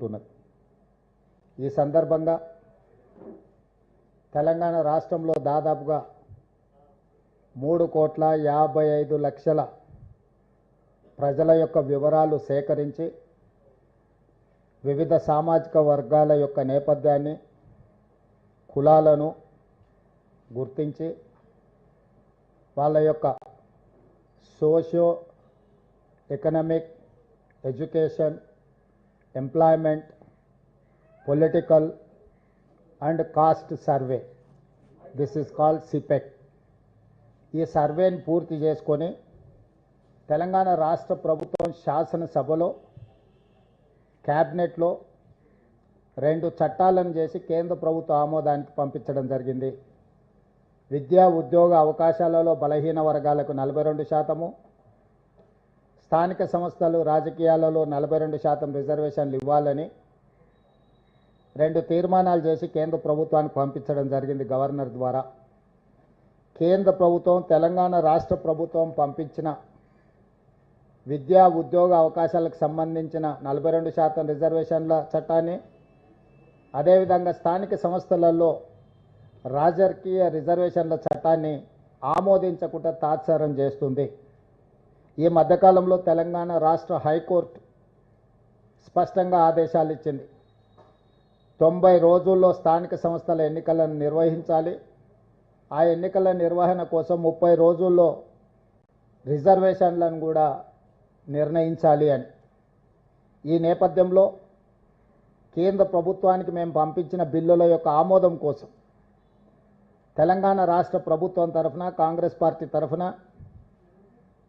జరుపుకుంటున్నది ఈ సందర్భంగా తెలంగాణ రాష్ట్రంలో దాదాపుగా మూడు కోట్ల యాభై ఐదు లక్షల ప్రజల యొక్క వివరాలు సేకరించి వివిధ సామాజిక వర్గాల యొక్క నేపథ్యాన్ని కులాలను గుర్తించి వాళ్ళ యొక్క socio economic education employment political and caste survey this is called సిపెక్ ఈ సర్వేని పూర్తి చేసుకొని తెలంగాణ రాష్ట్ర ప్రభుత్వం శాసనసభలో క్యాబినెట్లో రెండు చట్టాలను చేసి కేంద్ర ప్రభుత్వ ఆమోదానికి పంపించడం జరిగింది. విద్యా ఉద్యోగ అవకాశాలలో బలహీన వర్గాలకు నలభై రెండు శాతము స్థానిక సంస్థలు రాజకీయాలలో నలభై రెండు శాతం రిజర్వేషన్లు ఇవ్వాలని రెండు తీర్మానాలు చేసి కేంద్ర ప్రభుత్వానికి పంపించడం జరిగింది గవర్నర్ ద్వారా. కేంద్ర ప్రభుత్వం తెలంగాణ రాష్ట్ర ప్రభుత్వం పంపించిన విద్యా ఉద్యోగ అవకాశాలకు సంబంధించిన నలభై రెండు శాతం రిజర్వేషన్ల చట్టాన్ని అదేవిధంగా స్థానిక సంస్థలలో రాజకీయ రిజర్వేషన్ల చట్టాన్ని ఆమోదించకుండా తాత్సారం చేస్తుంది. ఈ మధ్యకాలంలో తెలంగాణ రాష్ట్ర హైకోర్టు స్పష్టంగా ఆదేశాలు ఇచ్చింది. తొంభై రోజుల్లో స్థానిక సంస్థల ఎన్నికలను నిర్వహించాలి. ఆ ఎన్నికల నిర్వహణ కోసం ముప్పై రోజుల్లో రిజర్వేషన్లను కూడా నిర్ణయించాలి అని. ఈ నేపథ్యంలో కేంద్ర ప్రభుత్వానికి మేము పంపించిన బిల్లుల యొక్క ఆమోదం కోసం తెలంగాణ రాష్ట్ర ప్రభుత్వం తరఫున కాంగ్రెస్ పార్టీ తరఫున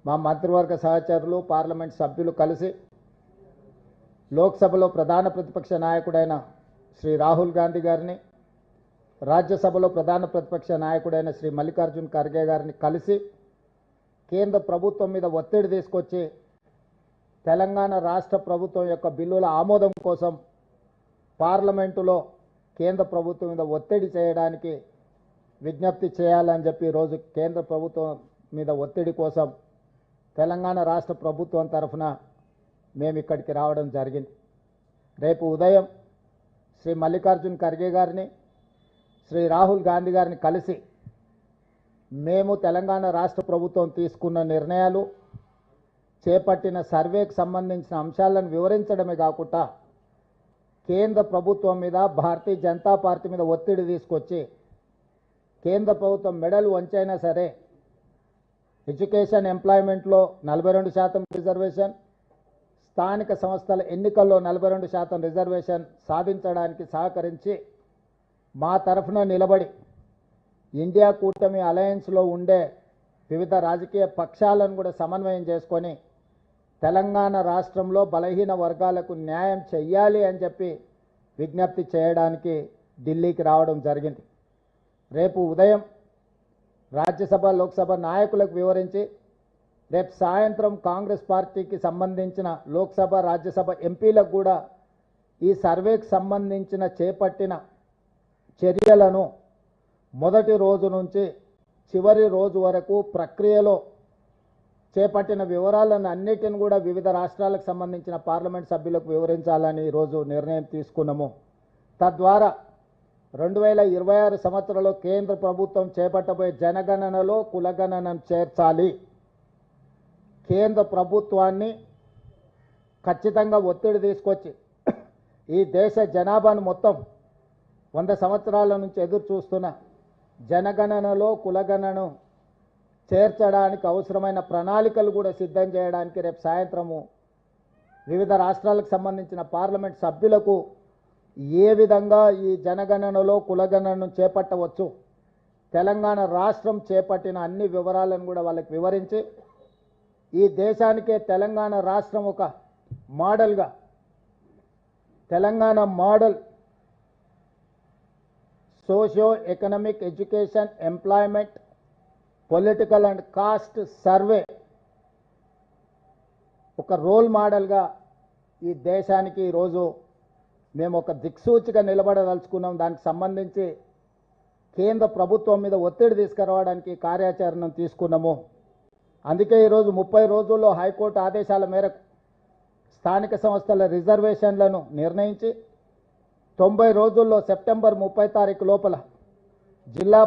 మా మంత్రివర్గ సహచరులు పార్లమెంట్ సభ్యులు కలిసి లోక్సభలో ప్రధాన ప్రతిపక్ష నాయకుడైన శ్రీ రాహుల్ గాంధీ గారిని రాజ్యసభలో ప్రధాన ప్రతిపక్ష నాయకుడైన శ్రీ మల్లికార్జున్ ఖర్గే గారిని కలిసి కేంద్ర ప్రభుత్వం మీద ఒత్తిడి తీసుకొచ్చి తెలంగాణ రాష్ట్ర ప్రభుత్వం యొక్క బిల్లుల ఆమోదం కోసం పార్లమెంటులో కేంద్ర ప్రభుత్వం మీద ఒత్తిడి చేయడానికి విజ్ఞప్తి చేయాలని చెప్పి ఈరోజు కేంద్ర ప్రభుత్వం మీద ఒత్తిడి కోసం తెలంగాణ రాష్ట్ర ప్రభుత్వం తరఫున మేము ఇక్కడికి రావడం జరిగింది. రేపు ఉదయం శ్రీ మల్లికార్జున్ ఖర్గే గారిని శ్రీ రాహుల్ గాంధీ గారిని కలిసి మేము తెలంగాణ రాష్ట్ర ప్రభుత్వం తీసుకున్న నిర్ణయాలు చేపట్టిన సర్వేకి సంబంధించిన అంశాలను వివరించడమే కాకుండా కేంద్ర ప్రభుత్వం మీద భారతీయ జనతా పార్టీ మీద ఒత్తిడి తీసుకొచ్చి కేంద్ర ప్రభుత్వం మెడలు వంచైనా సరే ఎడ్యుకేషన్ ఎంప్లాయ్మెంట్లో నలభై రెండు శాతం రిజర్వేషన్ స్థానిక సంస్థల ఎన్నికల్లో నలభై రెండు శాతం రిజర్వేషన్ సాధించడానికి సహకరించి మా తరఫున నిలబడి ఇండియా కూటమి అలయన్స్లో ఉండే వివిధ రాజకీయ పక్షాలను కూడా సమన్వయం చేసుకొని తెలంగాణ రాష్ట్రంలో బలహీన వర్గాలకు న్యాయం చెయ్యాలి అని చెప్పి విజ్ఞప్తి చేయడానికి ఢిల్లీకి రావడం జరిగింది. రేపు ఉదయం రాజ్యసభ లోక్సభ నాయకులకు వివరించి రేపు సాయంత్రం కాంగ్రెస్ పార్టీకి సంబంధించిన లోక్సభ రాజ్యసభ ఎంపీలకు కూడా ఈ సర్వేకి సంబంధించిన చేపట్టిన చర్యలను మొదటి రోజు నుంచి చివరి రోజు వరకు ప్రక్రియలో చేపట్టిన వివరాలను అన్నిటిని కూడా వివిధ రాష్ట్రాలకు సంబంధించిన పార్లమెంట్ సభ్యులకు వివరించాలని ఈరోజు నిర్ణయం తీసుకున్నాము. తద్వారా రెండు వేల ఇరవై ఆరు సంవత్సరంలో కేంద్ర ప్రభుత్వం చేపట్టబోయే జనగణనలో కులగణనను చేర్చాలి. కేంద్ర ప్రభుత్వాన్ని ఖచ్చితంగా ఒత్తిడి తీసుకొచ్చి ఈ దేశ జనాభాను మొత్తం వంద సంవత్సరాల నుంచి ఎదురు చూస్తున్న జనగణనలో కులగణను చేర్చడానికి అవసరమైన ప్రణాళికలు కూడా సిద్ధం చేయడానికి రేపు సాయంత్రము వివిధ రాష్ట్రాలకు సంబంధించిన పార్లమెంట్ సభ్యులకు ఏ విధంగా ఈ జనగణనలో కులగణనను చేపట్టవచ్చు తెలంగాణ రాష్ట్రం చేపట్టిన అన్ని వివరాలను కూడా వాళ్ళకి వివరించి ఈ దేశానికే తెలంగాణ రాష్ట్రం ఒక మోడల్గా Telangana model socio economic education employment political and caste survey ఒక రోల్ మోడల్గా ఈ దేశానికి ఈరోజు మేము ఒక దిక్సూచిగా నిలబడదలుచుకున్నాం. దానికి సంబంధించి కేంద్ర ప్రభుత్వం మీద ఒత్తిడి తీసుకురావడానికి కార్యాచరణను తీసుకున్నాము. అందుకే ఈరోజు ముప్పై రోజుల్లో హైకోర్టు ఆదేశాల మేరకు స్థానిక సంస్థల రిజర్వేషన్లను నిర్ణయించి తొంభై రోజుల్లో సెప్టెంబర్ ముప్పై తారీఖు లోపల జిల్లా